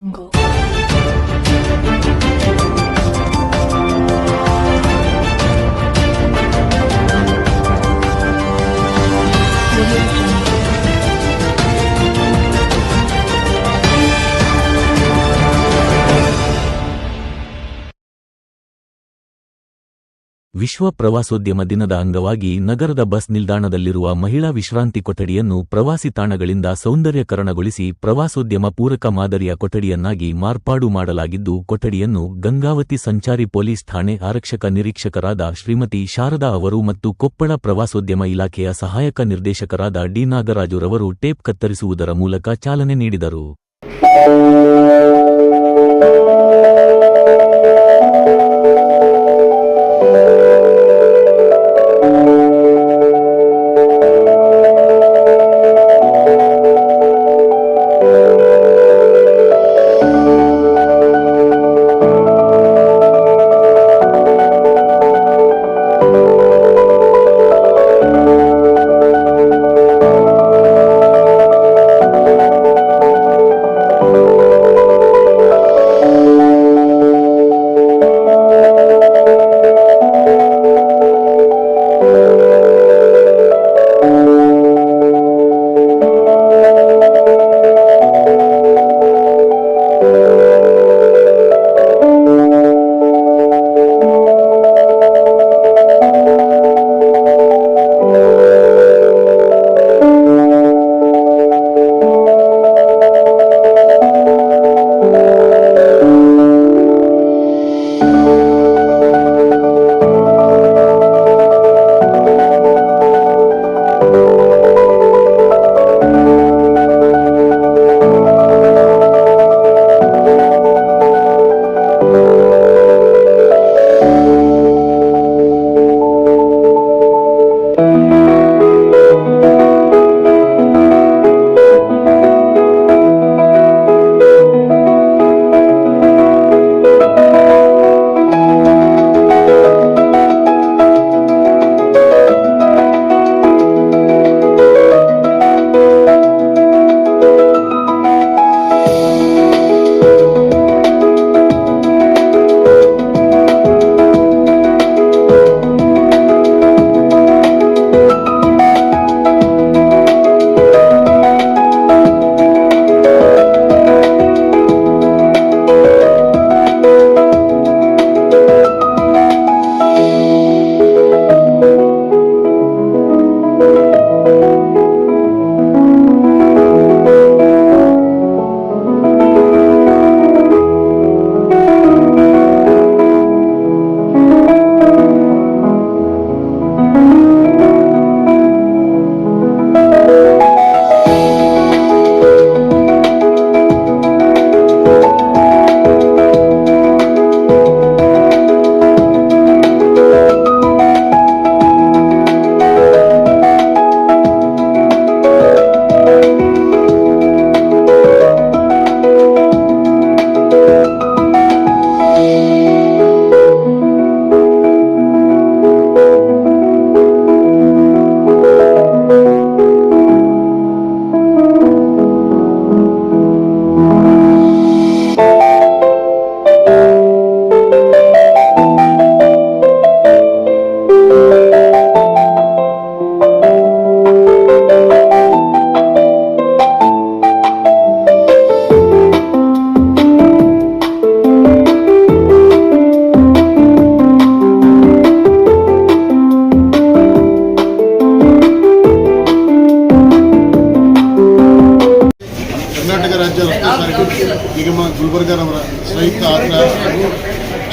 能够。ವಿಶ್ವ ಪ್ರವಾಸೋದ್ಯಮ ದಿನದ ಅಂಗವಾಗಿ ನಗರದ ಬಸ್ ನಿಲ್ದಾಣದಲ್ಲಿರುವ ಮಹಿಳಾ ವಿಶ್ರಾಂತಿ ಕೊಠಡಿಯನ್ನು ಪ್ರವಾಸಿ ತಾಣಗಳಿಂದ ಸೌಂದರ್ಯಕರಣಗೊಳಿಸಿ ಪ್ರವಾಸೋದ್ಯಮ ಪೂರಕ ಮಾದರಿಯ ಕೊಠಡಿಯನ್ನಾಗಿ ಮಾರ್ಪಾಡು ಮಾಡಲಾಗಿದ್ದು, ಕೊಠಡಿಯನ್ನು ಗಂಗಾವತಿ ಸಂಚಾರಿ ಪೊಲೀಸ್ ಠಾಣೆ ಆರಕ್ಷಕ ನಿರೀಕ್ಷಕರಾದ ಶ್ರೀಮತಿ ಶಾರದಾ ಅವರು ಮತ್ತು ಕೊಪ್ಪಳ ಪ್ರವಾಸೋದ್ಯಮ ಇಲಾಖೆಯ ಸಹಾಯಕ ನಿರ್ದೇಶಕರಾದ ಡಿ ನಾಗರಾಜುರವರು ಟೇಪ್ ಕತ್ತರಿಸುವುದರ ಮೂಲಕ ಚಾಲನೆ ನೀಡಿದರು.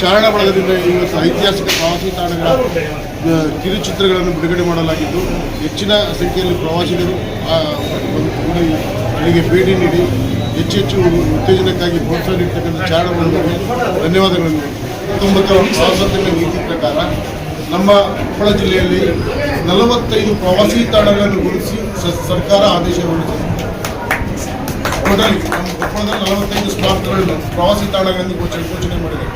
ಚಾರಣ ಬಳಗದಿಂದ ಇವತ್ತು ಐತಿಹಾಸಿಕ ಪ್ರವಾಸಿ ತಾಣಗಳ ಕಿರುಚಿತ್ರಗಳನ್ನು ಬಿಡುಗಡೆ ಮಾಡಲಾಗಿದ್ದು, ಹೆಚ್ಚಿನ ಸಂಖ್ಯೆಯಲ್ಲಿ ಪ್ರವಾಸಿಗರು ಅಲ್ಲಿಗೆ ಭೇಟಿ ನೀಡಿ ಹೆಚ್ಚು ಹೆಚ್ಚು ಉತ್ತೇಜನಕ್ಕಾಗಿ ಪ್ರೋತ್ಸಾಹ ನೀಡ್ತಕ್ಕಂಥ ಚಾರಣ ಬಳಗಕ್ಕೆ ಧನ್ಯವಾದಗಳನ್ನು ಹತ್ತೊಂಬತ್ತರ ಪ್ರವಾಸೋದ್ಯಮ ನೀತಿ ಪ್ರಕಾರ ನಮ್ಮ ಕೊಪ್ಪಳ ಜಿಲ್ಲೆಯಲ್ಲಿ ನಲವತ್ತೈದು ಪ್ರವಾಸಿ ತಾಣಗಳನ್ನು ಗುರುತಿಸಿ ಸರ್ಕಾರ ಆದೇಶ ಹೊರಡಿಸಿದೆ. ನಮ್ಮ ಕೊಪ್ಪಳದಲ್ಲಿ ನಲವತ್ತೈದು ಸ್ಮಾರ್ಟ್ಗಳನ್ನು ಪ್ರವಾಸಿ ತಾಣಗಳನ್ನು ಘೋಷಣೆ ಘೋಷಣೆ ಮಾಡಿದೆ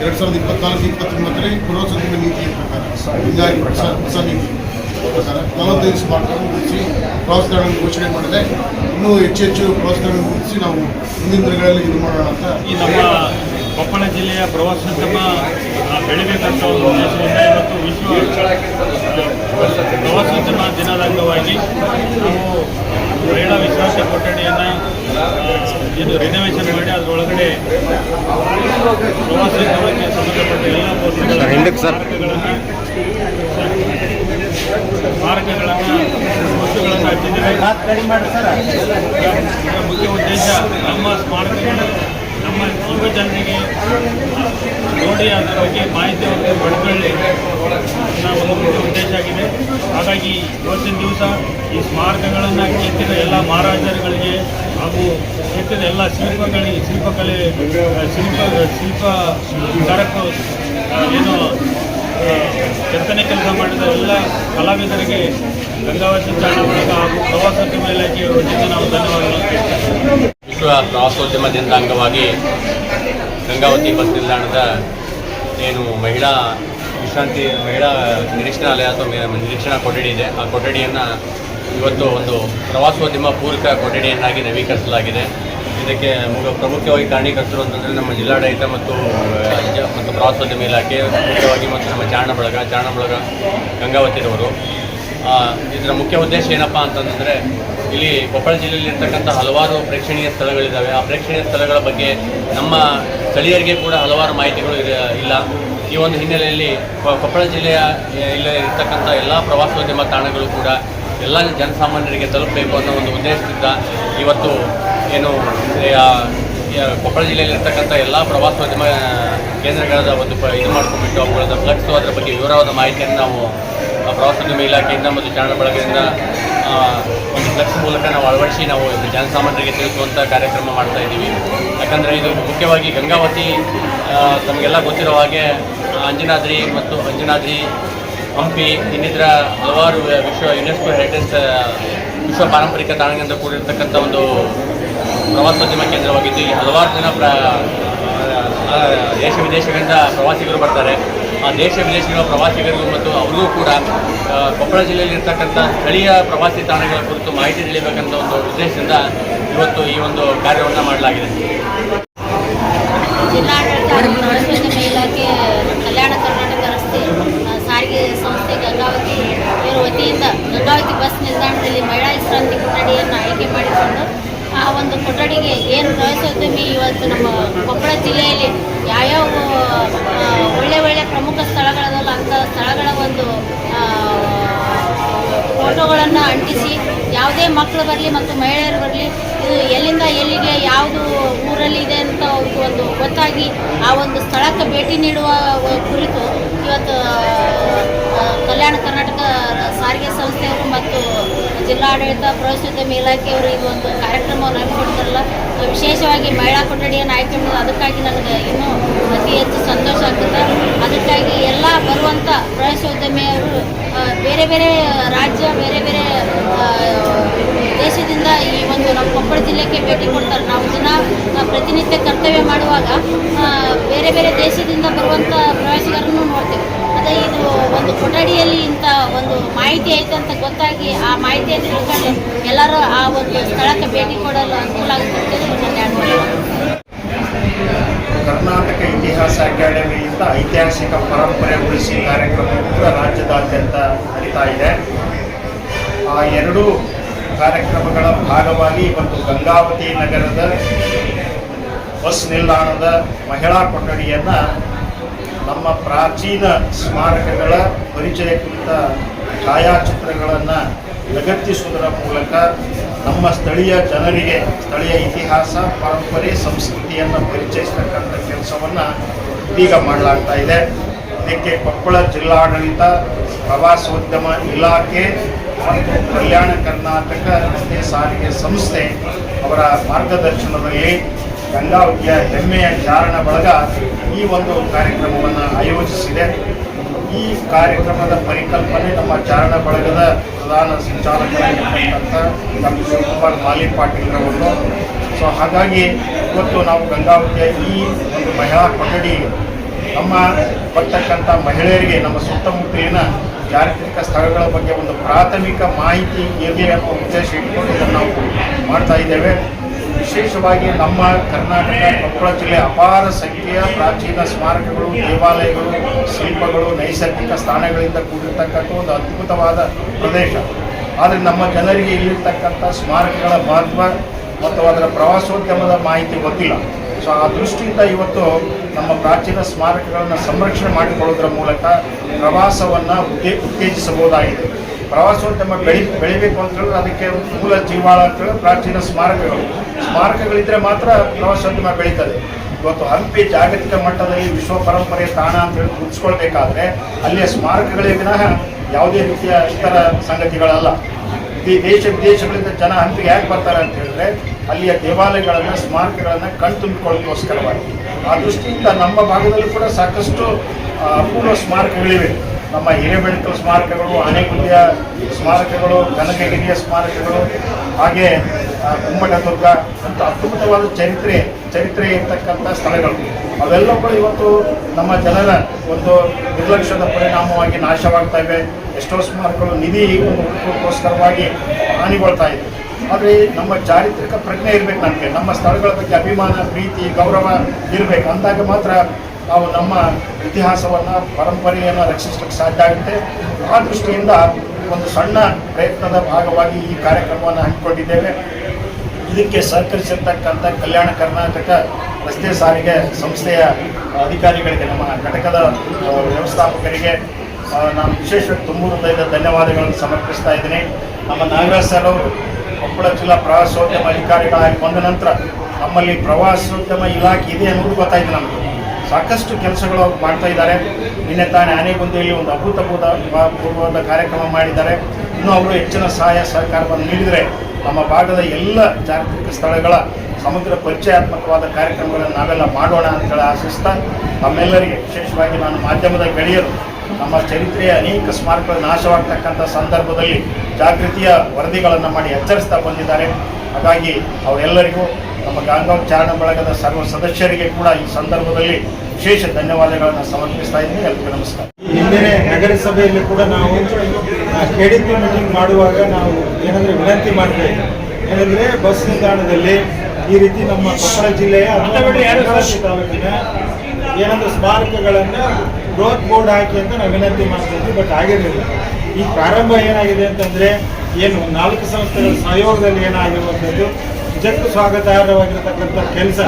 ಎರಡು ಸಾವಿರದ ಇಪ್ಪತ್ನಾಲ್ಕು ಇಪ್ಪತ್ತೊಂಬತ್ತರಲ್ಲಿ ಪ್ರವಾಸೋದ್ಯಮ ನೀತಿಯ ಪ್ರಕಾರ ಹೊಸ ನೀತಿ ಪ್ರಕಾರ ನಲವತ್ತೈದು ಸ್ಮಾರ್ಟ್ಗಳನ್ನು ಗುರುತಿಸಿ ಪ್ರವಾಸ ತಾಣ ಘೋಷಣೆ ಮಾಡಿದೆ ಇನ್ನೂ ಹೆಚ್ಚು ಹೆಚ್ಚು ಪ್ರವಾಸ ತಾಣ ಗುರುತಿಸಿ ನಾವು ಮುಂದಿನ ದಿನಗಳಲ್ಲಿ ಇದು ಮಾಡೋಣ ಅಂತ ಈ ನಮ್ಮ ಕೊಪ್ಪಳ ಜಿಲ್ಲೆಯ ಪ್ರವಾಸೋದ್ಯಮ ಆ, ಬೆಳಿಬೇಕಂತ ಒಂದು ಉದ್ದೇಶದಿಂದ ಇವತ್ತು ವಿಶ್ವ ಪ್ರವಾಸೋದ್ಯಮ ದಿನದ ಅಂಗವಾಗಿ ನಾವು ಮಹಿಳಾ ವಿಶ್ರಾಂತಿ ಕೊಠಡಿಯನ್ನು ಇದು ರಿನೋವೇಷನ್ ಮಾಡಿ ಅದರೊಳಗಡೆ ಪ್ರವಾಸೋದ್ಯಮಕ್ಕೆ ಸಂಬಂಧಪಟ್ಟ ಎಲ್ಲ ವಸ್ತುಗಳನ್ನು ಸ್ಮಾರಕಗಳನ್ನು ವಸ್ತುಗಳನ್ನು ಹಚ್ಚಿದ್ದೇವೆ ಮುಖ್ಯ ಉದ್ದೇಶ ನಮ್ಮ ಸ್ಮಾರಕಗಳು ನಮ್ಮ ಯುವ ಜನರಿಗೆ ನೋಡಿ ಅದರ ಬಗ್ಗೆ ಮಾಹಿತಿಯನ್ನು ಪಡ್ಕೊಳ್ಳಿ ಒಂದು ಉದ್ದೇಶ ಆಗಿದೆ ಹಾಗಾಗಿ ಇವತ್ತಿನ ದಿವಸ ಈ ಸ್ಮಾರಕಗಳನ್ನು ಕೆತ್ತಿದ ಎಲ್ಲ ಮಹಾರಾಜರುಗಳಿಗೆ ಹಾಗೂ ಕೆತ್ತಿದ ಎಲ್ಲ ಶಿಲ್ಪಗಳಿಗೆ ಶಿಲ್ಪಕಲೆ, ಶಿಲ್ಪ ಶಿಲ್ಪ ಕಾರಕ ಏನು ಕೆತ್ತನೆ ಕೆಲಸ ಮಾಡಿದ ಎಲ್ಲ ಕಲಾವಿದರಿಗೆ ಗಂಗಾವತಿ ಚಾಣ ಹಾಗೂ ಪ್ರವಾಸೋದ್ಯಮ ಇಲಾಖೆಯ ವತಿಯಿಂದ ನಾವು ಧನ್ಯವಾದಗಳು. ವಿಶ್ವ ಪ್ರವಾಸೋದ್ಯಮ ದಿನದ ಅಂಗವಾಗಿ ಗಂಗಾವತಿ ಬಸ್ ನಿಲ್ದಾಣದ ಏನು ಮಹಿಳಾ ವಿಶ್ರಾಂತಿ, ಮಹಿಳಾ ನಿರೀಕ್ಷಣಾಲಯ ಅಥವಾ ನಿರೀಕ್ಷಣಾ ಕೊಠಡಿ ಇದೆ. ಆ ಕೊಠಡಿಯನ್ನು ಇವತ್ತು ಒಂದು ಪ್ರವಾಸೋದ್ಯಮ ಪೂರಕ ಕೊಠಡಿಯನ್ನಾಗಿ ನವೀಕರಿಸಲಾಗಿದೆ. ಇದಕ್ಕೆ ಪ್ರಮುಖವಾಗಿ ಕಾರಣೀಕರ್ತರು ಅಂತಂದರೆ ನಮ್ಮ ಜಿಲ್ಲಾಡಳಿತ ಮತ್ತು ಮತ್ತು ಪ್ರವಾಸೋದ್ಯಮ ಇಲಾಖೆ, ಮುಖ್ಯವಾಗಿ ಮತ್ತು ನಮ್ಮ ಚಾರಣ ಬಳಗ ಚಾರಣ ಬಳಗ ಗಂಗಾವತಿರವರು ಇದರ ಮುಖ್ಯ ಉದ್ದೇಶ ಏನಪ್ಪ ಅಂತಂದರೆ ಇಲ್ಲಿ ಕೊಪ್ಪಳ ಜಿಲ್ಲೆಯಲ್ಲಿ ಇರ್ತಕ್ಕಂಥ ಹಲವಾರು ಪ್ರೇಕ್ಷಣೀಯ ಸ್ಥಳಗಳಿದ್ದಾವೆ. ಆ ಪ್ರೇಕ್ಷಣೀಯ ಸ್ಥಳಗಳ ಬಗ್ಗೆ ನಮ್ಮ ಸ್ಥಳೀಯರಿಗೆ ಕೂಡ ಹಲವಾರು ಮಾಹಿತಿಗಳು ಇಲ್ಲ. ಈ ಒಂದು ಹಿನ್ನೆಲೆಯಲ್ಲಿ ಕೊಪ್ಪಳ ಜಿಲ್ಲೆಯ ಇಲ್ಲೇ ಇರ್ತಕ್ಕಂಥ ಎಲ್ಲ ಪ್ರವಾಸೋದ್ಯಮ ತಾಣಗಳು ಕೂಡ ಎಲ್ಲ ಜನಸಾಮಾನ್ಯರಿಗೆ ತಲುಪಬೇಕು ಅನ್ನೋ ಒಂದು ಉದ್ದೇಶದಿಂದ ಇವತ್ತು ಏನು ಕೊಪ್ಪಳ ಜಿಲ್ಲೆಯಲ್ಲಿ ಇರ್ತಕ್ಕಂಥ ಎಲ್ಲ ಪ್ರವಾಸೋದ್ಯಮ ಕೇಂದ್ರಗಳ ಒಂದು ಇದು ಮಾಡ್ಕೊಂಡ್ಬಿಟ್ಟು ಅವುಗಳ ಫ್ಲಕ್ಸು ಅದರ ಬಗ್ಗೆ ವಿವರವಾದ ಮಾಹಿತಿಯನ್ನು ನಾವು ಪ್ರವಾಸೋದ್ಯಮ ಇಲಾಖೆಯಿಂದ ಮತ್ತು ಚಾರಣ ಒಂದು ಫ್ಲೆಕ್ಸ್ ಮೂಲಕ ನಾವು ಅಳವಡಿಸಿ ನಾವು ಜನಸಾಮಾನ್ಯರಿಗೆ ತಿಳಿಸುವಂಥ ಕಾರ್ಯಕ್ರಮ ಮಾಡ್ತಾ ಇದ್ದೀವಿ. ಯಾಕಂದರೆ ಇದು ಮುಖ್ಯವಾಗಿ ಗಂಗಾವತಿ ತಮಗೆಲ್ಲ ಗೊತ್ತಿರೋ ಹಾಗೆ ಅಂಜನಾದ್ರಿ ಮತ್ತು ಅಂಜನಾದ್ರಿ, ಹಂಪಿ, ಇನ್ನಿತರ ಹಲವಾರು ವಿಶ್ವ ಯುನೆಸ್ಕೋ ಹೆರಿಟೇಜ್ ವಿಶ್ವ ಪಾರಂಪರಿಕ ತಾಣಗಳಿಂದ ಕೂಡಿರ್ತಕ್ಕಂಥ ಒಂದು ಪ್ರವಾಸೋದ್ಯಮ ಕೇಂದ್ರವಾಗಿದ್ದು ಈ ಹಲವಾರು ಜನ ಪ್ರ ದೇಶ ವಿದೇಶಗಳಿಂದ ಪ್ರವಾಸಿಗರು ಬರ್ತಾರೆ. ದೇಶ ವಿದೇಶಗಳ ಪ್ರವಾಸಿಗರಿಗೂ ಮತ್ತು ಅವರಿಗೂ ಕೂಡ ಆ, ಕೊಪ್ಪಳ ಜಿಲ್ಲೆಯಲ್ಲಿ ಇರ್ತಕ್ಕಂಥ ಸ್ಥಳೀಯ ಪ್ರವಾಸಿ ತಾಣಗಳ ಕುರಿತು ಮಾಹಿತಿ ತಿಳಿಬೇಕಂತ ಒಂದು ಉದ್ದೇಶದಿಂದ ಇವತ್ತು ಈ ಒಂದು ಕಾರ್ಯವನ್ನು ಮಾಡಲಾಗಿದೆ. ಇಲಾಖೆ ಕಲ್ಯಾಣ ಕರ್ನಾಟಕ ರಸ್ತೆ ಆ, ಸಾರಿಗೆ ಗಂಗಾವತಿ ಇವರ ವತಿಯಿಂದ ಗಂಗಾವತಿ ಬಸ್ ನಿಲ್ದಾಣದಲ್ಲಿ ಮಹಿಳಾ ವಿಶ್ರಾಂತಿ ಕೊಠಡಿಯನ್ನು ಆಯ್ಕೆ ಮಾಡಿಕೊಂಡು ಆ ಒಂದು ಕೊಠಡಿಗೆ ಏನು ಪ್ರವಾಸೋದ್ಯಮಿ ಇವತ್ತು ನಮ್ಮ ಕೊಪ್ಪಳ ಜಿಲ್ಲೆಯಲ್ಲಿ ಯಾವ್ಯಾವ ಒಳ್ಳೆ ಒಳ್ಳೆ ಪ್ರಮುಖ ಸ್ಥಳಗಳಲ್ಲ ಅಂತ ಸ್ಥಳಗಳ ಒಂದು ಫೋಟೋಗಳನ್ನು ಅಂಟಿಸಿ ಯಾವುದೇ ಮಕ್ಕಳು ಬರಲಿ ಮತ್ತು ಮಹಿಳೆಯರು ಬರಲಿ, ಇದು ಎಲ್ಲಿಂದ ಎಲ್ಲಿಗೆ ಯಾವುದು ಊರಲ್ಲಿ ಇದೆ ಅಂತ ಅವ್ರಿಗೆ ಒಂದು ಗೊತ್ತಾಗಿ ಆ ಒಂದು ಸ್ಥಳಕ್ಕೆ ಭೇಟಿ ನೀಡುವ ಕುರಿತು ಇವತ್ತು ಕಲ್ಯಾಣ ಕರ್ನಾಟಕ ಸಾರಿಗೆ ಸಂಸ್ಥೆಯವರು ಮತ್ತು ಜಿಲ್ಲಾಡಳಿತ ಪ್ರವಾಸೋದ್ಯಮ ಇಲಾಖೆಯವರು ಈ ಒಂದು ಕಾರ್ಯಕ್ರಮವನ್ನು ಹಮ್ಮಿಕೊಡ್ತಾರಲ್ಲ ವಿಶೇಷವಾಗಿ ಮಹಿಳಾ ಕೊಠಡಿಯನ್ನು ಆಯ್ಕೆ ಅದಕ್ಕಾಗಿ ನನಗೆ ಇನ್ನೂ ಅತಿ ಹೆಚ್ಚು ಸಂತೋಷ ಆಗ್ತದೆ. ಅದಕ್ಕಾಗಿ ಎಲ್ಲ ಬರುವಂಥ ಪ್ರವಾಸೋದ್ಯಮಿಯವರು ಬೇರೆ ಬೇರೆ ರಾಜ್ಯ, ಬೇರೆ ಬೇರೆ ದೇಶದಿಂದ ಈ ಒಂದು ನಮ್ಮ ಕೊಪ್ಪಳ ಜಿಲ್ಲೆಗೆ ಭೇಟಿ ಕೊಡ್ತಾರೆ. ನಾವು ದಿನ ಪ್ರತಿನಿತ್ಯ ಕರ್ತವ್ಯ ಮಾಡುವಾಗ ಬೇರೆ ಬೇರೆ ದೇಶದಿಂದ ಬರುವಂಥ ಪ್ರವಾಸಿಗರನ್ನು ನೋಡ್ತೇವೆ. ಇದು ಒಂದು ಕೊಠಡಿಯಲ್ಲಿ ಇಂಥ ಒಂದು ಮಾಹಿತಿ ಐತೆ ಅಂತ ಗೊತ್ತಾಗಿ ಆ ಮಾಹಿತಿಯನ್ನು ತಿಳ್ಕೊಂಡು ಎಲ್ಲರೂ ಆ ಒಂದು ಸ್ಥಳಕ್ಕೆ ಭೇಟಿ ಕೊಡಲು ಅನುಕೂಲ ಆಗುತ್ತೆ ಕರ್ನಾಟಕ ಇತಿಹಾಸ ಅಕಾಡೆಮಿಯಿಂದ ಐತಿಹಾಸಿಕ ಪರಂಪರೆ ಉಳಿಸಿ ಕಾರ್ಯಕ್ರಮ ಕೂಡ ರಾಜ್ಯದಾದ್ಯಂತ ನಡೀತಾ ಇದೆ. ಆ ಎರಡೂ ಕಾರ್ಯಕ್ರಮಗಳ ಭಾಗವಾಗಿ ಇವತ್ತು ಗಂಗಾವತಿ ನಗರದ ಬಸ್ ನಿಲ್ದಾಣದ ಮಹಿಳಾ ಕೊಠಡಿಯನ್ನು ನಮ್ಮ ಪ್ರಾಚೀನ ಸ್ಮಾರಕಗಳ ಪರಿಚಯ ಕುರಿತ ಛಾಯಾಚಿತ್ರಗಳನ್ನು ಲಗತ್ತಿಸುವುದರ ಮೂಲಕ ನಮ್ಮ ಸ್ಥಳೀಯ ಜನರಿಗೆ, ಸ್ಥಳೀಯ ಇತಿಹಾಸ, ಪರಂಪರೆ, ಸಂಸ್ಕೃತಿಯನ್ನು ಪರಿಚಯಿಸ್ತಕ್ಕಂಥ ಕೆಲಸವನ್ನು ಇದೀಗ ಮಾಡಲಾಗ್ತಾ ಇದೆ. ಇದಕ್ಕೆ ಕೊಪ್ಪಳ ಜಿಲ್ಲಾಡಳಿತ, ಪ್ರವಾಸೋದ್ಯಮ ಇಲಾಖೆ ಮತ್ತು ಕಲ್ಯಾಣ ಕರ್ನಾಟಕ ರಸ್ತೆ ಸಾರಿಗೆ ಸಂಸ್ಥೆ ಅವರ ಮಾರ್ಗದರ್ಶನದಲ್ಲಿ ಗಂಗಾವತಿಯ ಹೆಮ್ಮೆಯ ಚಾರಣ ಬಳಗ ಈ ಒಂದು ಕಾರ್ಯಕ್ರಮವನ್ನು ಆಯೋಜಿಸಿದೆ. ಈ ಕಾರ್ಯಕ್ರಮದ ಪರಿಕಲ್ಪನೆ ನಮ್ಮ ಚಾರಣ ಬಳಗದ ಪ್ರಧಾನ ಸಂಚಾಲಕರಾಗಿರ್ತಕ್ಕಂಥ ಡಾಕ್ಟರ್ ಶಿವಕುಮಾರ್ ಮಾಲಿ ಪಾಟೀಲ್ರವರು ಸೊ ಹಾಗಾಗಿ ಇವತ್ತು ನಾವು ಗಂಗಾವತಿಯ ಈ ಒಂದು ಮಹಿಳಾ ಕೊಠಡಿ ನಮ್ಮ ಬರ್ತಕ್ಕಂಥ ಮಹಿಳೆಯರಿಗೆ, ನಮ್ಮ ಸುತ್ತಮುತ್ತಲಿನ ಚಾರಿತ್ರಿಕ ಸ್ಥಳಗಳ ಬಗ್ಗೆ ಒಂದು ಪ್ರಾಥಮಿಕ ಮಾಹಿತಿ ಇರಲಿ ಅನ್ನೋ ಉದ್ದೇಶ ಇಟ್ಕೊಂಡು ಇದನ್ನು ನಾವು ಮಾಡ್ತಾ ಇದ್ದೇವೆ. ವಿಶೇಷವಾಗಿ ನಮ್ಮ ಕರ್ನಾಟಕ ಕೊಪ್ಪಳ ಜಿಲ್ಲೆ ಅಪಾರ ಸಂಖ್ಯೆಯ ಪ್ರಾಚೀನ ಸ್ಮಾರಕಗಳು, ದೇವಾಲಯಗಳು, ಶಿಲ್ಪಗಳು, ನೈಸರ್ಗಿಕ ಸ್ಥಾನಗಳಿಂದ ಕೂಡಿರ್ತಕ್ಕಂಥ ಒಂದು ಅದ್ಭುತವಾದ ಪ್ರದೇಶ. ಆದರೆ ನಮ್ಮ ಜನರಿಗೆ ಇಲ್ಲಿರ್ತಕ್ಕಂಥ ಸ್ಮಾರಕಗಳ ಮಹತ್ವ ಮತ್ತು ಅದರ ಪ್ರವಾಸೋದ್ಯಮದ ಮಾಹಿತಿ ಗೊತ್ತಿಲ್ಲ. ಸೊ ಆ ದೃಷ್ಟಿಯಿಂದ ಇವತ್ತು ನಮ್ಮ ಪ್ರಾಚೀನ ಸ್ಮಾರಕಗಳನ್ನು ಸಂರಕ್ಷಣೆ ಮಾಡಿಕೊಳ್ಳೋದ್ರ ಮೂಲಕ ಪ್ರವಾಸವನ್ನು ಉತ್ತೇ, ಉತ್ತೇಜಿಸಬಹುದಾಗಿದೆ. ಪ್ರವಾಸೋದ್ಯಮ ಬೆಳಿ, ಬೆಳಿಬೇಕು ಅಂತ ಹೇಳಿದ್ರೆ ಅದಕ್ಕೆ ಮೂಲ ಜೀವಾಳ ಅಂತ ಹೇಳಿದ್ರೆ ಪ್ರಾಚೀನ ಸ್ಮಾರಕಗಳು. ಸ್ಮಾರಕಗಳಿದ್ರೆ ಮಾತ್ರ ಪ್ರವಾಸೋದ್ಯಮ ಬೆಳೀತದೆ. ಇವತ್ತು ಹಂಪಿ ಜಾಗತಿಕ ಮಟ್ಟದಲ್ಲಿ ವಿಶ್ವ ಪರಂಪರೆಯ ತಾಣ ಅಂತ ಹೇಳಿ ಗುರುತಿಸ್ಕೊಳ್ಬೇಕಾದ್ರೆ ಅಲ್ಲಿಯ ಸ್ಮಾರಕಗಳೇ ವಿನಃ ಯಾವುದೇ ರೀತಿಯ ಇತರ ಸಂಗತಿಗಳಲ್ಲ. ಈ ದೇಶ ವಿದೇಶಗಳಿಂದ ಜನ ಹಂಪಿಗೆ ಯಾಕೆ ಬರ್ತಾರೆ ಅಂತ ಹೇಳಿದ್ರೆ ಅಲ್ಲಿಯ ದೇವಾಲಯಗಳನ್ನು, ಸ್ಮಾರಕಗಳನ್ನು ಕಣ್ತುಂಬಿಕೊಳ್ಳೋಕ್ಕೋಸ್ಕರವಾಗಿ ಆ ದೃಷ್ಟಿಯಿಂದ ನಮ್ಮ ಭಾಗದಲ್ಲೂ ಕೂಡ ಸಾಕಷ್ಟು ಪೂರ್ವ ಸ್ಮಾರಕಗಳಿವೆ. ನಮ್ಮ ಹಿರೇಬೆಳಕಲ್ ಸ್ಮಾರಕಗಳು ಆನೆಗುಂದಿಯ ಸ್ಮಾರಕಗಳು, ಕನಕಗಿರಿಯ ಸ್ಮಾರಕಗಳು, ಹಾಗೆ ಕುಂಬಟದುರ್ಗ ಅಂತ ಅದ್ಭುತವಾದ ಚರಿತ್ರೆ ಚರಿತ್ರೆ ಇರ್ತಕ್ಕಂಥ ಸ್ಥಳಗಳು. ಅವೆಲ್ಲವೂ ಕೂಡ ಇವತ್ತು ನಮ್ಮ ಜನರ ಒಂದು ನಿರ್ಲಕ್ಷ್ಯದ ಪರಿಣಾಮವಾಗಿ ನಾಶವಾಗ್ತಾ ಇವೆ. ಎಷ್ಟೋ ಸ್ಮಾರಕಗಳು ನಿಧಿ ಹುಡುಕೋಸ್ಕರವಾಗಿ ಹಾನಿಗೊಳ್ತಾ ಇದೆ. ಆದರೆ ನಮ್ಮ ಚಾರಿತ್ರಿಕ ಪ್ರಜ್ಞೆ ಇರಬೇಕು ನಮಗೆ. ನಮ್ಮ ಸ್ಥಳಗಳ ಬಗ್ಗೆ ಅಭಿಮಾನ, ಪ್ರೀತಿ, ಗೌರವ ಇರಬೇಕು. ಅಂದಾಗ ಮಾತ್ರ ನಾವು ನಮ್ಮ ಇತಿಹಾಸವನ್ನು, ಪರಂಪರೆಯನ್ನು ರಕ್ಷಿಸಲಿಕ್ಕೆ ಸಾಧ್ಯ ಆಗುತ್ತೆ. ಆ ದೃಷ್ಟಿಯಿಂದ ಒಂದು ಸಣ್ಣ ಪ್ರಯತ್ನದ ಭಾಗವಾಗಿ ಈ ಕಾರ್ಯಕ್ರಮವನ್ನು ಹಮ್ಮಿಕೊಂಡಿದ್ದೇವೆ. ಇದಕ್ಕೆ ಸಹಕರಿಸಿರ್ತಕ್ಕಂಥ ಕಲ್ಯಾಣ ಕರ್ನಾಟಕ ರಸ್ತೆ ಸಾರಿಗೆ ಸಂಸ್ಥೆಯ ಅಧಿಕಾರಿಗಳಿಗೆ, ನಮ್ಮ ಘಟಕದ ವ್ಯವಸ್ಥಾಪಕರಿಗೆ ನಾನು ವಿಶೇಷವಾಗಿ ತುಂಬ ಹೃದಯದ ಧನ್ಯವಾದಗಳನ್ನು ಸಮರ್ಪಿಸ್ತಾ ಇದ್ದೀನಿ. ನಮ್ಮ ನಾಗರಾಜ್ ಸರ್ ಅವರು ಕೊಪ್ಪಳ ಜಿಲ್ಲಾ ಪ್ರವಾಸೋದ್ಯಮ ಅಧಿಕಾರಿಗಳಾಗಿ ಬಂದ ನಂತರ ನಮ್ಮಲ್ಲಿ ಪ್ರವಾಸೋದ್ಯಮ ಇಲಾಖೆ ಇದೆ ಅನ್ನೋದು ಗೊತ್ತಾಯಿತು ನಮಗೆ. ಸಾಕಷ್ಟು ಕೆಲಸಗಳು ಮಾಡ್ತಾ ಇದ್ದಾರೆ. ನಿನ್ನೆ ತಾನೇ ಆನೆಗುಂದಿಯಲ್ಲಿ ಒಂದು ಅಭೂತಪೂರ್ವ ಪೂರ್ವದ ಕಾರ್ಯಕ್ರಮ ಮಾಡಿದ್ದಾರೆ. ಇನ್ನೂ ಅವರು ಹೆಚ್ಚಿನ ಸಹಾಯ ಸಹಕಾರವನ್ನು ನೀಡಿದರೆ ನಮ್ಮ ಭಾಗದ ಎಲ್ಲ ಚಾರಿತ್ರಿಕ ಸ್ಥಳಗಳ ಸಮಗ್ರ ಪರಿಚಯಾತ್ಮಕವಾದ ಕಾರ್ಯಕ್ರಮಗಳನ್ನು ನಾವೆಲ್ಲ ಮಾಡೋಣ ಅಂತ ಹೇಳಿ ಆಶಿಸ್ತಾ ನಮ್ಮೆಲ್ಲರಿಗೆ ವಿಶೇಷವಾಗಿ ನಾನು ಮಾಧ್ಯಮದ ಗೆಳೆಯರು, ನಮ್ಮ ಚರಿತ್ರೆಯ ಅನೇಕ ಸ್ಮಾರಕಗಳು ನಾಶವಾಗ್ತಕ್ಕಂಥ ಸಂದರ್ಭದಲ್ಲಿ ಜಾಗೃತಿಯ ವರದಿಗಳನ್ನು ಮಾಡಿ ಎಚ್ಚರಿಸ್ತಾ ಬಂದಿದ್ದಾರೆ. ಹಾಗಾಗಿ ಅವರೆಲ್ಲರಿಗೂ ನಮ್ಮ ಗಾಂಗಾವ್ ಚಾರಣ ಬಳಗದ ಸರ್ವ ಸದಸ್ಯರಿಗೆ ಕೂಡ ಈ ಸಂದರ್ಭದಲ್ಲಿ ವಿಶೇಷ ಧನ್ಯವಾದಗಳನ್ನು ಸಮರ್ಪಿಸ್ತಾ ಇದ್ದೀನಿ. ಎಲ್ಲರಿಗೂ ನಮಸ್ಕಾರ. ಹಿಂದಿನ ನಗರಸಭೆಯಲ್ಲಿ ಕೂಡ ನಾವು ಕೆ ಡಿ ಪಿ ಮೀಟಿಂಗ್ ಮಾಡುವಾಗ ನಾವು ಏನಂದ್ರೆ ವಿನಂತಿ ಮಾಡಬೇಕು ಏನಂದ್ರೆ ಬಸ್ ನಿಲ್ದಾಣದಲ್ಲಿ ಈ ರೀತಿ ನಮ್ಮ ಕೊಪ್ಪಳ ಜಿಲ್ಲೆಯ ತಾಲೂಕಿನ ಏನಂದ್ರೆ ಸ್ಮಾರಕಗಳನ್ನ ಗ್ರೋತ್ ಬೋರ್ಡ್ ಹಾಕಿ ಅಂತ ನಾವು ವಿನಂತಿ ಮಾಡ್ತಾ ಇದ್ವಿ ಬಟ್ ಆಗಿರಲಿಲ್ಲ. ಈ ಪ್ರಾರಂಭ ಏನಾಗಿದೆ ಅಂತಂದ್ರೆ ಏನು ನಾಲ್ಕು ಸಂಸ್ಥೆಗಳ ಸಹಯೋಗದಲ್ಲಿ ಏನಾಗಿರುವಂಥದ್ದು ನಿಜಕ್ಕೂ ಸ್ವಾಗತಾರ್ಹವಾಗಿರತಕ್ಕಂಥ ಕೆಲಸ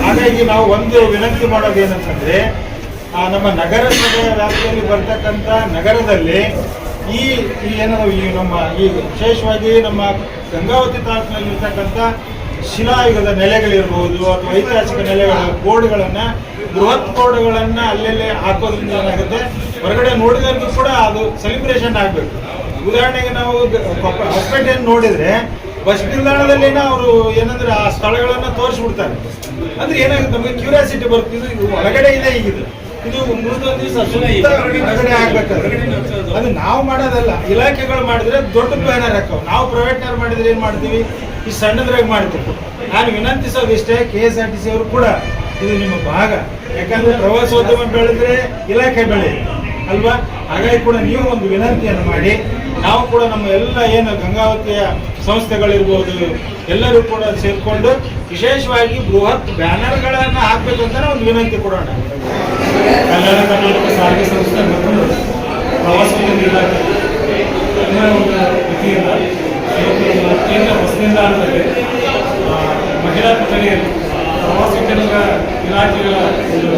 ಹಾಗಾಗಿ ನಾವು ಒಂದು ವಿನಂತಿ ಮಾಡೋದು ಏನಂತಂದ್ರೆ, ಆ, ನಮ್ಮ ನಗರಸಭೆಯ ವ್ಯಾಪ್ತಿಯಲ್ಲಿ ಬರ್ತಕ್ಕಂಥ ನಗರದಲ್ಲಿ ಈ ಏನೋ, ಈ ನಮ್ಮ, ಈ ವಿಶೇಷವಾಗಿ ನಮ್ಮ ಗಂಗಾವತಿ ತಾಲೂಕಿನಲ್ಲಿ ಇರ್ತಕ್ಕಂಥ ಶಿಲಾಯುಗದ ನೆಲೆಗಳಿರ್ಬೋದು ಅಥವಾ ಐತಿಹಾಸಿಕ ನೆಲೆಗಳ ಬೋರ್ಡ್ಗಳನ್ನು ಬೃಹತ್ ಬೋರ್ಡ್ಗಳನ್ನು ಅಲ್ಲೆಲ್ಲೇ ಹಾಕೋದ್ರಿಂದ ಏನಾಗುತ್ತೆ? ಹೊರಗಡೆ ನೋಡಿದವ್ರಿಗೂ ಕೂಡ ಅದು ಸೆಲೆಬ್ರೇಷನ್ ಆಗಬೇಕು. ಉದಾಹರಣೆಗೆ ನಾವು ಹೊಸಪೇಟೆಯನ್ನು ನೋಡಿದ್ರೆ ಬಸ್ ನಿಲ್ದಾಣದಲ್ಲಿನ ಅವರು ಏನಂದ್ರೆ ಆ ಸ್ಥಳಗಳನ್ನ ತೋರಿಸ್ಬಿಡ್ತಾರೆ. ಅಂದ್ರೆ ಏನಾಗುತ್ತೆ? ನಮಗೆ ಕ್ಯೂರಿಯಾಸಿಟಿ ಬರ್ತಿದ್ರು ಇದು ಒಳಗಡೆ ಇದೆ ಈಗಿದು ಇದು ಮುಂದೊಂದು ದಿವಸ ಸುಮ್ಮನೆ ಹೊರಗಡೆ ಆಗ್ಬೇಕಾದ್ರೆ ಅದು ನಾವು ಮಾಡೋದಲ್ಲ. ಇಲಾಖೆಗಳು ಮಾಡಿದ್ರೆ ದೊಡ್ಡ ಬ್ಯಾನರ್ ಹಾಕವು ನಾವು ಪ್ರೈವೇಟ್ನವ್ರು ಮಾಡಿದ್ರೆ ಏನ್ ಮಾಡ್ತೀವಿ? ಈ ಸಣ್ಣದ್ರಾಗ ಮಾಡ್ತೀವಿ. ನಾನು ವಿನಂತಿಸೋದು ಇಷ್ಟೇ K S R T C ಅವರು ಕೂಡ ಇದು ನಿಮ್ಮ ಭಾಗ. ಯಾಕಂದ್ರೆ ಪ್ರವಾಸೋದ್ಯಮ ಬೆಳೆದ್ರೆ ಇಲಾಖೆ ಬೆಳೆ. ಅಲ್ವಾ? ಹಾಗಾಗಿ ಕೂಡ ನೀವು ಒಂದು ವಿನಂತಿಯನ್ನು ಮಾಡಿ. ನಾವು ಕೂಡ ನಮ್ಮ ಎಲ್ಲ ಏನು ಗಂಗಾವತಿಯ ಸಂಸ್ಥೆಗಳಿರ್ಬೋದು, ಎಲ್ಲರೂ ಕೂಡ ಸೇರಿಕೊಂಡು ವಿಶೇಷವಾಗಿ ಬೃಹತ್ ಬ್ಯಾನರ್ಗಳನ್ನು ಅಂತ ಒಂದು ವಿನಂತಿ ಕೊಡೋಣ. ಕಲ್ಯಾಣ ಕರ್ನಾಟಕ ಸಾರಿಗೆ ಸಂಸ್ಥೆ ಮತ್ತು ಪ್ರವಾಸೋದ್ಯಮ ಇಲಾಖೆ ಇನ್ನೂ ಒಂದು ವತಿಯಿಂದ ಇವತ್ತು ನಮ್ಮ ಕೇಂದ್ರ ಬಸ್ ನಿಲ್ದಾಣದಲ್ಲಿ ಆ, ಮಹಿಳಾ ಕೊಠಡಿಯಲ್ಲಿ ಪ್ರವಾಸೋದ್ಯಮ ಇಲಾಖೆಗಳ ಒಂದು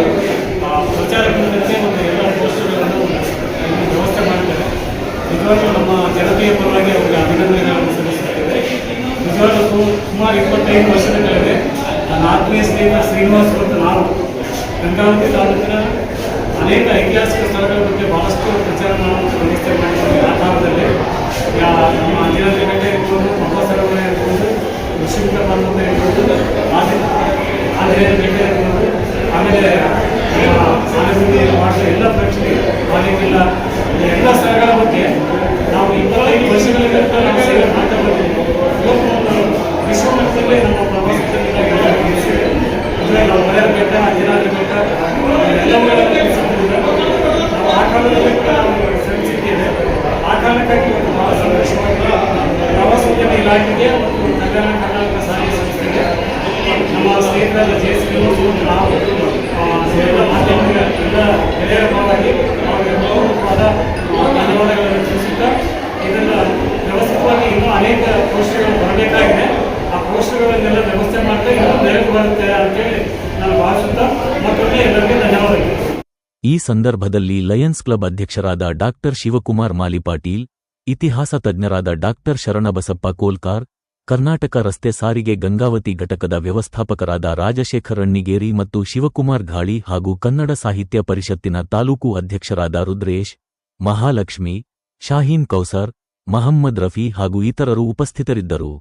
ಆ, ಪ್ರಚಾರ ಕುರಿತಂತೆ ಒಂದು ಎಲ್ಲ ಪೋಸ್ಟರ್ಗಳನ್ನು ಇಲ್ಲಿ ವ್ಯವಸ್ಥೆ ಮಾಡಿದ್ದಾರೆ ನಿಜವಾಗ್ಲೂ ನಮ್ಮ ಜನತೆಯ ಪರವಾಗಿ ಅವರಿಗೆ ಅಭಿನಂದನೆಗಳನ್ನು ಸಲ್ಲಿಸ್ತಾ ಇದ್ದಾರೆ ನಿಜವಾಗ್ಲೂ ಸು- ಸುಮಾರು ಇಪ್ಪತ್ತೈದು ವರ್ಷದ ಕೆಳಗೆ ನನ್ನ ಆತ್ಮೀಯ ಸ್ನೇಹಿತ ಶ್ರೀನಿವಾಸ್ ಮತ್ತು ನಾವು ಗಂಗಾವತಿ ತಾಲೂಕಿನ ಅನೇಕ ಐತಿಹಾಸಿಕ ಸ್ಥಳಗಳ ಬಗ್ಗೆ ಬಹಳಷ್ಟು ಪ್ರಚಾರ ಮಾಡುವಂಥ ವ್ಯವಸ್ಥೆ ಮಾಡಿದ್ದೀವಿ ಆ ಕಾಲದಲ್ಲಿ ಯಾ- ನಮ್ಮ ಅಂಜನಾದ್ರಿ ಬೆಟ್ಟ ಇರ್ಬೋದು ಮಹಾ ಸರೋವರ ಇರ್ಬೋದು ಋಷಿಮುಖ ಪರ್ವತ ಇರ್ಬೋದು ಆದಿ ಆಂಜನೇಯ ಬೆಟ್ಟ ಇರ್ಬೋದು ಆಮೇಲೆ ಆನಂದಿ ಮಾಡುವ ಎಲ್ಲ ಪ್ರೇಕ್ಷಣೆ ಬಾಲಿಕಿಲ್ಲ ಈ ಎಲ್ಲ ಸ್ಥಳಗಳ ಬಗ್ಗೆ ನಾವು ಇಪ್ಪತ್ತೈದು ವರ್ಷಗಳಿಂದ ನಾವು ಸೇವೆ ಮಾಡ್ತಾ ಬಂದಿದ್ದೀವಿ ಇವತ್ತು ಒಂದು ವಿಶ್ವಮಟ್ಟದಲ್ಲಿ ನಮ್ಮ ಪ್ರವಾಸೋದ್ಯಮ ಇಲಾಖೆ ಇದೆ. ಅಂದ್ರೆ ನಾವು ಮಲೆಯಾಳ ಬೆಟ್ಟ ಅಂಜನಾದ್ರಿ ಬೆಟ್ಟ ಎಲ್ಲವುಗಳನ್ನು ನಾವು ಆ ಕಾಲದಲ್ಲಿ ಕೂಡ ನಾವು ಶ್ರಮಿಸಿದ್ದೇವೆ ಆ ಕಾರಣಕ್ಕಾಗಿ ಇವತ್ತು ಬಹಳ ಸಂತೋಷವಾಗಿದೆ ಪ್ರವಾಸೋದ್ಯಮ ಇಲಾಖೆಗೆ ಮತ್ತು ನಗರ ಕರ್ನಾಟಕ ಸಾರಿಗೆ ಸಂಸ್ಥೆಗೆ ನಮ್ಮ ಸ್ನೇಹಿತರಾದ ಜೆ ಸಿ ನಾವು ಆ, ಸೇರಿದ ಮಾಧ್ಯಮಗಳ ಎಲ್ಲ ಗೆಳೆಯರ ಪರವಾಗಿ ಅವರಿಗೆ ಗೌರವವಾದ ಧನ್ಯವಾದಗಳನ್ನು ತಿಳಿಸುತ್ತಾ ಇದನ್ನು ವ್ಯವಸ್ಥಿತವಾಗಿ ಇನ್ನೂ ಅನೇಕ ಪೋಸ್ಟರ್ಗಳು ಬರಬೇಕಾಗಿದೆ. ಆ ಪೋಸ್ಟರ್ಗಳನ್ನೆಲ್ಲ ವ್ಯವಸ್ಥೆ ಮಾಡ್ತಾ ಇನ್ನೂ ನೆರವು ಬರುತ್ತೆ ಅಂತೇಳಿ ನಾನು ಭಾವಿಸುತ್ತಾ ಮತ್ತೊಮ್ಮೆ ಎಲ್ಲರಿಗೂ ಧನ್ಯವಾದಗಳು. ಈ ಸಂದರ್ಭದಲ್ಲಿ ಲಯನ್ಸ್ ಕ್ಲಬ್ ಅಧ್ಯಕ್ಷರಾದ ಡಾಕ್ಟರ್ ಶಿವಕುಮಾರ್ ಮಾಲಿಪಾಟೀಲ್ ಇತಿಹಾಸ ತಜ್ಞರಾದ ಡಾಕ್ಟರ್ ಶರಣಬಸಪ್ಪ ಕೋಲ್ಕಾರ್, ಕರ್ನಾಟಕ ರಸ್ತೆ ಸಾರಿಗೆ ಗಂಗಾವತಿ ಘಟಕದ ವ್ಯವಸ್ಥಾಪಕರಾದ ರಾಜಶೇಖರ್ ಅಣ್ಣಿಗೇರಿ ಮತ್ತು ಶಿವಕುಮಾರ್ ಘಾಳಿ ಹಾಗೂ ಕನ್ನಡ ಸಾಹಿತ್ಯ ಪರಿಷತ್ತಿನ ತಾಲೂಕು ಅಧ್ಯಕ್ಷರಾದ ರುದ್ರೇಶ್, ಮಹಾಲಕ್ಷ್ಮಿ, ಶಾಹೀನ್ ಕೌಸರ್, ಮಹಮ್ಮದ್ ರಫಿ ಹಾಗೂ ಇತರರು ಉಪಸ್ಥಿತರಿದ್ದರು.